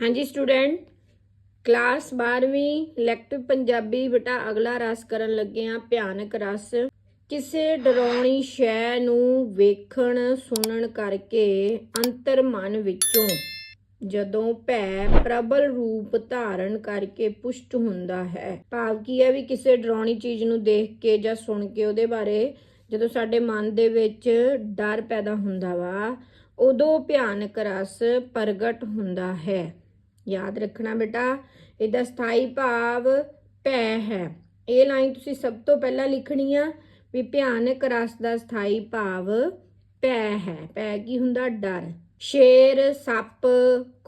ਹਾਂਜੀ student, class 12ਵੀਂ elective Punjabi ਬਟਾ ਅਗਲਾ ਰਸ ਕਰਨ ਲੱਗੇ ਆ, ਭਿਆਨਕ ਰਸ। ਕਿਸੇ ਡਰਾਉਣੀ ਸ਼ੈ ਨੂੰ ਵੇਖਣ, ਸੁਣਨ ਕਰਕੇ ਅੰਤਰ ਮਨ ਵਿੱਚੋਂ ਜਦੋਂ ਭੈ ਪ੍ਰਬਲ ਰੂਪ ਧਾਰਨ ਕਰਕੇ ਪੁਸ਼ਟ ਹੁੰਦਾ ਹੈ। ਭਾਵ ਕੀ ਹੈ ਵੀ ਕਿਸੇ ਡਰਾਉਣੀ ਚੀਜ਼ ਨੂੰ ਦੇਖ ਕੇ ਜਾਂ ਸੁਣ ਕੇ ਉਹਦੇ ਬਾਰੇ ਜਦੋਂ ਸਾਡੇ ਮਨ ਦੇ ਵਿੱਚ ਡਰ ਪੈਦਾ ਹੁੰਦਾ ਵਾ, ਉਦੋਂ ਭਿਆਨਕ ਰਸ ਪ੍ਰਗਟ ਹੁੰਦਾ ਹੈ। ਯਾਦ ਰੱਖਣਾ ਬੇਟਾ, ਇਹਦਾ ਸਥਾਈ ਭਾਵ ਭੈ ਹੈ। ਇਹ ਲਾਈਨ ਤੁਸੀਂ ਸਭ ਤੋਂ ਪਹਿਲਾਂ ਲਿਖਣੀ ਆ ਵੀ ਭਿਆਨਕ ਰਸ ਦਾ ਸਥਾਈ ਭਾਵ ਭੈ ਹੈ। ਭੈ ਕੀ ਹੁੰਦਾ? ਡਰ। ਸ਼ੇਰ, ਸੱਪ,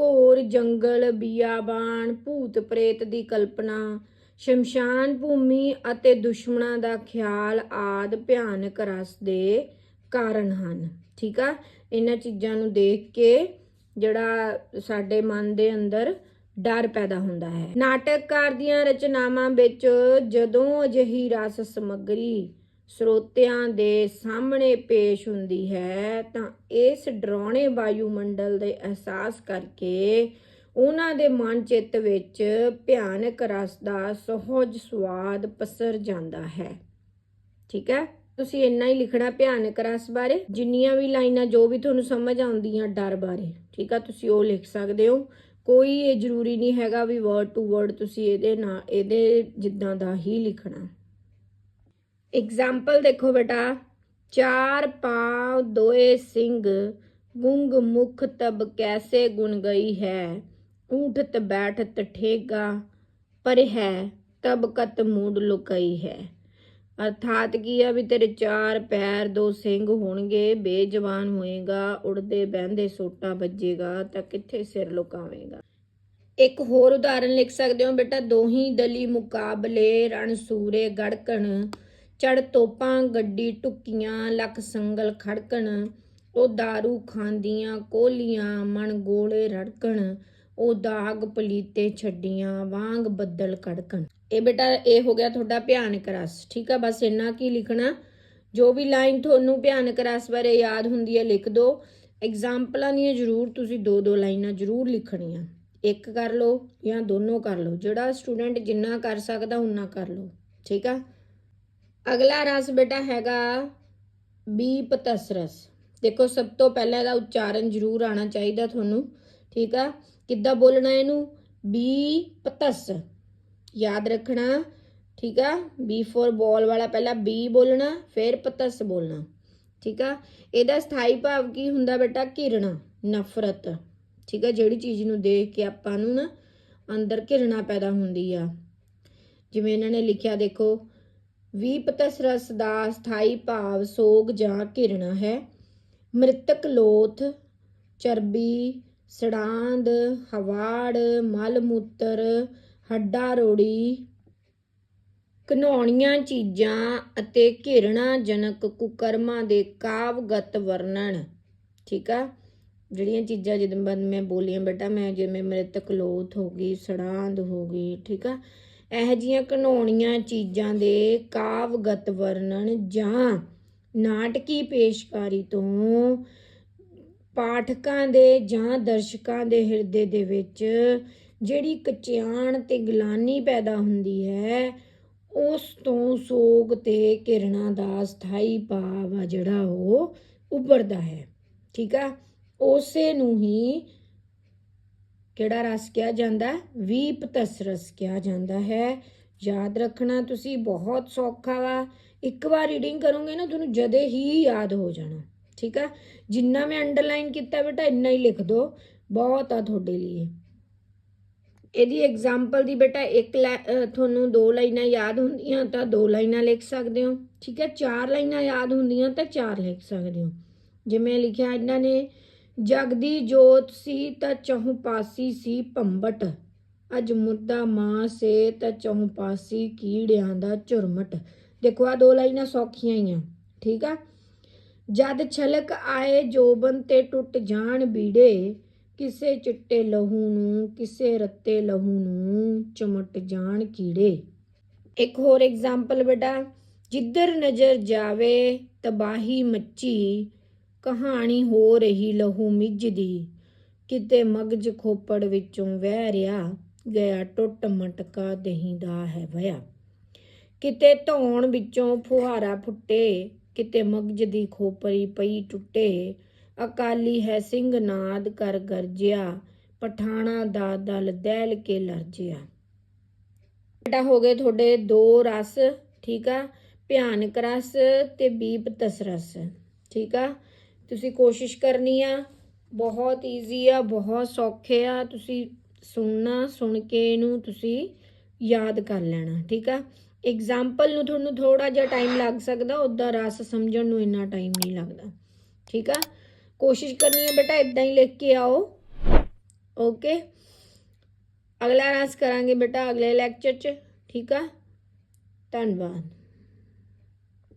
ਘੋਰ, ਜੰਗਲ, ਬਿਆਬਾਨ, ਭੂਤ ਪ੍ਰੇਤ ਦੀ ਕਲਪਨਾ, ਸ਼ਮਸ਼ਾਨ ਭੂਮੀ ਅਤੇ ਦੁਸ਼ਮਣਾਂ ਦਾ ਖਿਆਲ ਆਦ ਭਿਆਨਕ ਰਸ ਦੇ ਕਾਰਨ ਹਨ। ਠੀਕ ਆ? ਇਹਨਾਂ ਚੀਜ਼ਾਂ ਨੂੰ ਦੇਖ ਕੇ ਜਿਹੜਾ ਸਾਡੇ ਮਨ ਦੇ ਅੰਦਰ ਡਰ ਪੈਦਾ ਹੁੰਦਾ ਹੈ। ਨਾਟਕਕਾਰ ਦੀਆਂ ਰਚਨਾਵਾਂ ਵਿੱਚ ਜਦੋਂ ਅਜਿਹੀ ਰਸ ਸਮੱਗਰੀ ਸਰੋਤਿਆਂ ਦੇ ਸਾਹਮਣੇ ਪੇਸ਼ ਹੁੰਦੀ ਹੈ, ਤਾਂ ਇਸ ਡਰਾਉਣੇ ਵਾਯੂਮੰਡਲ ਦੇ ਅਹਿਸਾਸ ਕਰਕੇ ਉਹਨਾਂ ਦੇ ਮਨ ਚਿੱਤ ਵਿੱਚ ਭਿਆਨਕ ਰਸ ਦਾ ਸਹਿਜ ਸਵਾਦ ਪਸਰ ਜਾਂਦਾ ਹੈ। ਠੀਕ ਹੈ? ਤੁਸੀਂ ਇੰਨਾ ਹੀ ਲਿਖਣਾ ਭਿਆਨਕ ਰਸ ਬਾਰੇ, ਜਿੰਨੀਆਂ ਵੀ ਲਾਈਨਾਂ ਜੋ ਵੀ ਤੁਹਾਨੂੰ ਸਮਝ ਆਉਂਦੀਆਂ ਡਰ ਬਾਰੇ, ਠੀਕ ਆ? ਤੁਸੀਂ ਉਹ ਲਿਖ ਸਕਦੇ ਹੋ। ਕੋਈ ਇਹ ਜ਼ਰੂਰੀ ਨਹੀਂ ਹੈਗਾ ਵੀ ਵਰਡ ਟੂ ਵਰਡ ਤੁਸੀਂ ਇਹਦੇ ਨਾਲ, ਇਹਦੇ ਜਿੱਦਾਂ ਦਾ ਹੀ ਲਿਖਣਾ। ਐਗਜ਼ਾਮਪਲ ਦੇਖੋ ਬੇਟਾ। ਚਾਰ ਪਾਉ ਦੋਏ ਸਿੰਘ, ਗੁੰਗ ਮੁਖ ਤਬ ਕੈਸੇ ਗੁਣ ਗਈ ਹੈ? ਊਠਤ ਬੈਠਤ ਠੇਗਾ, ਪਰ ਹੈ ਤਬ ਕਤ ਮੂਡ ਲੁਕਈ ਹੈ? ਅਰਥਾਤ ਕੀ ਆ ਵੀ ਤੇਰੇ ਚਾਰ ਪੈਰ ਦੋ ਸਿੰਘ ਹੋਣਗੇ, ਬੇਜਵਾਨ ਹੋਏਗਾ, ਉੜਦੇ ਬਹਿੰਦੇ ਸੋਟਾ ਵੱਜੇਗਾ, ਤਾਂ ਕਿੱਥੇ ਸਿਰ ਲੁਕਾਵੇਂਗਾ? ਇੱਕ ਹੋਰ ਉਦਾਹਰਨ ਲਿਖ ਸਕਦੇ ਹੋ, ਬੇਟਾ, ਦੋਹੀ ਦਲੀ ਮੁਕਾਬਲੇ ਰਣ ਸੂਰੇ ਗੜਕਣ, ਚੜ ਤੋਪਾਂ ਗੱਡੀ ਟੁੱਕੀਆਂ, ਲੱਖ ਸੰਗਲ ਖੜਕਣ, ਉਹ दारू ਖਾਂਦੀਆਂ ਕੋਲੀਆਂ, ਮਣ ਗੋਲੇ ਰੜਕਣ, ਉਹ ਦਾਗ ਪਲੀਤੇ ਛੱਡੀਆਂ, ਵਾਂਗ ਬੱਦਲ ਕੜਕਣ। ਇਹ ਬੇਟਾ ਇਹ ਹੋ ਗਿਆ ਤੁਹਾਡਾ ਭਿਆਨਕ ਰਸ ਠੀਕ ਆ? ਬਸ ਇੰਨਾ ਕੀ ਲਿਖਣਾ? ਜੋ ਵੀ ਲਾਈਨ ਤੁਹਾਨੂੰ ਭਿਆਨਕ ਰਸ ਬਾਰੇ ਯਾਦ ਹੁੰਦੀ ਹੈ, ਲਿਖ ਦਿਓ ਐਗਜ਼ਾਮਪਲਾਂ ਦੀਆਂ ਜ਼ਰੂਰ ਤੁਸੀਂ ਦੋ ਦੋ ਲਾਈਨਾਂ ਜ਼ਰੂਰ ਲਿਖਣੀਆਂ। ਇੱਕ ਕਰ ਲਓ ਜਾਂ ਦੋਨੋਂ ਕਰ ਲਓ। ਜਿਹੜਾ ਸਟੂਡੈਂਟ ਜਿੰਨਾ ਕਰ ਸਕਦਾ ਉਨਾ ਕਰ ਲਓ। ਠੀਕ ਆ? ਅਗਲਾ ਰਸ ਬੇਟਾ ਹੈਗਾ ਬੀਪਤਸ ਰਸ ਦੇਖੋ, ਸਭ ਤੋਂ ਪਹਿਲਾਂ ਇਹਦਾ ਉਚਾਰਨ ਜ਼ਰੂਰ ਆਣਾ ਚਾਹੀਦਾ ਤੁਹਾਨੂੰ। ਠੀਕ ਆ? ਕਿੱਦਾਂ ਬੋਲਣਾ ਇਹਨੂੰ? ਬੀਪਤਸ। ਯਾਦ ਰੱਖਣਾ, ਠੀਕ ਆ? ਬੀ ਫੋਰ ਬਾਲ ਵਾਲਾ ਪਹਿਲਾਂ ਬੀ ਬੋਲਣਾ, ਫਿਰ ਪਤਸ ਬੋਲਣਾ, ਠੀਕ ਆ? ਇਹਦਾ ਸਥਾਈ ਭਾਵ ਕੀ ਹੁੰਦਾ ਬੇਟਾ? ਘਿਰਣਾ, ਨਫ਼ਰਤ, ਠੀਕ ਆ? ਜਿਹੜੀ ਚੀਜ਼ ਨੂੰ ਦੇਖ ਕੇ ਆਪਾਂ ਨੂੰ ਨਾ ਅੰਦਰ ਘਿਰਣਾ ਪੈਦਾ ਹੁੰਦੀ ਆ। ਜਿਵੇਂ ਇਹਨਾਂ ਨੇ ਲਿਖਿਆ, ਦੇਖੋ ਵੀਪਤਸ ਰਸ ਦਾ ਸਥਾਈ ਭਾਵ ਸੋਗ ਜਾਂ ਘਿਰਣਾ ਹੈ। ਮ੍ਰਿਤਕ ਲੋਥ, ਚਰਬੀ, ਸੜਾਂਦ, ਹਵਾੜ, ਮਲ ਮੂਤਰ ਹੱਡਾ ਰੋੜੀ ਘਿਨੌਣੀਆਂ ਚੀਜ਼ਾਂ ਅਤੇ ਘਿਰਣਾਜਨਕ ਕੁਕਰਮਾਂ ਦੇ ਕਾਵਗਤ ਵਰਣਨ। ਠੀਕ ਆ? ਜਿਹੜੀਆਂ ਚੀਜ਼ਾਂ ਜਦੋਂ ਮੈਂ ਬੋਲੀਆਂ ਬੇਟਾ, ਮੈਂ ਜਿਵੇਂ ਮ੍ਰਿਤਕ ਲੋਥ ਹੋ ਗਈ, ਸੜਾਂਦ ਹੋ ਗਈ, ਠੀਕ ਆ? ਇਹ ਜੀਆਂ ਘਨੌਣੀਆਂ ਚੀਜ਼ਾਂ ਦੇ ਕਾਵਗਤ ਵਰਣਨ ਜਾਂ ਨਾਟਕੀ ਪੇਸ਼ਕਾਰੀ ਤੋਂ ਪਾਠਕਾਂ ਦੇ ਜਾਂ ਦਰਸ਼ਕਾਂ ਦੇ ਹਿਰਦੇ ਦੇ ਵਿੱਚ ਜਿਹੜੀ ਕਚਿਆਣ ਤੇ ਗਲਾਨੀ ਪੈਦਾ ਹੁੰਦੀ ਹੈ, ਉਸ ਤੋਂ ਸੋਗ ਤੇ ਕਿਰਣਾ ਦਾ ਸਥਾਈ ਭਾਵ ਆ ਜਿਹੜਾ ਉਹ ਉੱਭਰਦਾ ਹੈ। ਠੀਕ ਆ? ਉਸੇ ਨੂੰ ਹੀ ਕਿਹੜਾ ਰਸ ਕਿਹਾ ਜਾਂਦਾ? ਵੀਪ ਤਸ ਰਸ ਕਿਹਾ ਜਾਂਦਾ ਹੈ। ਯਾਦ ਰੱਖਣਾ, ਤੁਸੀਂ ਬਹੁਤ ਸੌਖਾ ਵਾ। ਇੱਕ ਵਾਰ ਰੀਡਿੰਗ ਕਰੋਗੇ ਨਾ, ਤੁਹਾਨੂੰ ਜਦੇ ਹੀ ਯਾਦ ਹੋ ਜਾਣਾ। ਠੀਕ ਆ? ਜਿੰਨਾ ਮੈਂ ਅੰਡਰਲਾਈਨ ਕੀਤਾ ਬੇਟਾ, ਇੰਨਾ ਹੀ ਲਿਖ ਦਿਓ ਬਹੁਤ ਆ ਤੁਹਾਡੇ ਲਈ ਇਹਦੀ ਐਗਜ਼ਾਮਪਲ ਦੀ ਬੇਟਾ ਇੱਕ ਤੁਹਾਨੂੰ ਦੋ ਲਾਈਨਾਂ ਯਾਦ ਹੁੰਦੀਆਂ ਤਾਂ ਦੋ ਲਾਈਨਾਂ ਲਿਖ ਸਕਦੇ ਹੋ। ਠੀਕ ਹੈ, ਚਾਰ ਲਾਈਨਾਂ ਯਾਦ ਹੁੰਦੀਆਂ ਤਾਂ ਚਾਰ ਲਿਖ ਸਕਦੇ ਹੋ। ਜਿਵੇਂ ਲਿਖਿਆ ਇਹਨਾਂ ਨੇ, ਜਗਦੀ ਜੋਤ ਸੀ ਤਾਂ ਚਹੁ ਪਾਸੀ ਸੀ ਭੰਬਟ, ਅਜ ਮੁੱਦਾ ਮਾਂ ਸੇ ਤਾਂ ਚਹੁ ਪਾਸੀ ਕੀੜਿਆਂ ਦਾ ਝੁਰਮਟ। ਦੇਖੋ ਆ ਦੋ ਲਾਈਨਾਂ ਸੌਖੀਆਂ ਹੀ ਆ, ਠੀਕ ਆ? ਜਦ ਛਲਕ ਆਏ ਜੋਬਨ ਤੇ ਟੁੱਟ ਜਾਣ ਬੀੜੇ ਕਿਸੇ ਚਿੱਟੇ ਲਹੂ ਨੂੰ, ਕਿਸੇ ਰੱਤੇ ਲਹੂ ਨੂੰ ਚਮਟ ਜਾਣ ਕੀੜੇ। ਇੱਕ ਹੋਰ ਐਗਜ਼ਾਮਪਲ ਬੇਟਾ, ਜਿੱਧਰ ਨਜ਼ਰ ਜਾਵੇ ਤਬਾਹੀ ਮੱਚੀ, ਕਹਾਣੀ ਹੋ ਰਹੀ ਲਹੂ ਮਿੱਝ ਦੀ। ਕਿਤੇ ਮਗਜ ਖੋਪੜ ਵਿੱਚੋਂ ਵਹਿ ਰਿਹਾ, ਗਿਆ ਟੁੱਟ ਮਟਕਾ ਦਹੀਂ ਦਾ ਹੈ ਵਿਆ ਕਿਤੇ ਧੌਣ ਵਿੱਚੋਂ ਫੁਹਾਰਾ ਫੁੱਟੇ, ਕਿਤੇ ਮਗਜ ਦੀ ਖੋਪਰੀ ਪਈ ਟੁੱਟੇ ਅਕਾਲੀ ਹੈ ਸਿੰਘ ਨਾਦ ਕਰ ਗਰਜਿਆ, ਪਠਾਣਾ ਦਾ ਦਲ ਦਹਿਲ ਕੇ ਲਰਜਿਆ। ਬੇਟਾ ਹੋ ਗਏ ਤੁਹਾਡੇ ਦੋ ਰਸ, ਠੀਕ ਆ? ਭਿਆਨਕ ਰਸ ਤੇ ਬੀਪਤਸ ਰਸ, ਠੀਕ ਆ? ਤੁਸੀਂ ਕੋਸ਼ਿਸ਼ ਕਰਨੀ ਆ, ਬਹੁਤ ਈਜ਼ੀ ਆ, ਬਹੁਤ ਸੌਖੇ ਆ, ਤੁਸੀਂ ਸੁਣਨਾ, ਸੁਣ ਕੇ ਇਹਨੂੰ ਤੁਸੀਂ ਯਾਦ ਕਰ ਲੈਣਾ, ਠੀਕ ਆ? ਐਗਜ਼ਾਮਪਲ ਨੂੰ ਤੁਹਾਨੂੰ ਥੋੜਾ ਜਿਹਾ ਟਾਈਮ ਲੱਗ ਸਕਦਾ ਉਦਾਂ ਰਸ ਸਮਝਣ ਨੂੰ ਇੰਨਾ ਟਾਈਮ ਨਹੀਂ ਲੱਗਦਾ, ਠੀਕ ਆ? ਕੋਸ਼ਿਸ਼ ਕਰਨੀ ਹੈ ਬੇਟਾ ਇਦਾਂ ਹੀ ਲਿਖ ਕੇ ਆਓ। ਓਕੇ ਅਗਲਾ ਰਸ ਕਰਾਂਗੇ ਬੇਟਾ, ਅਗਲੇ ਲੈਕਚਰ 'ਚ। ਠੀਕ ਆ? ਧੰਨਵਾਦ।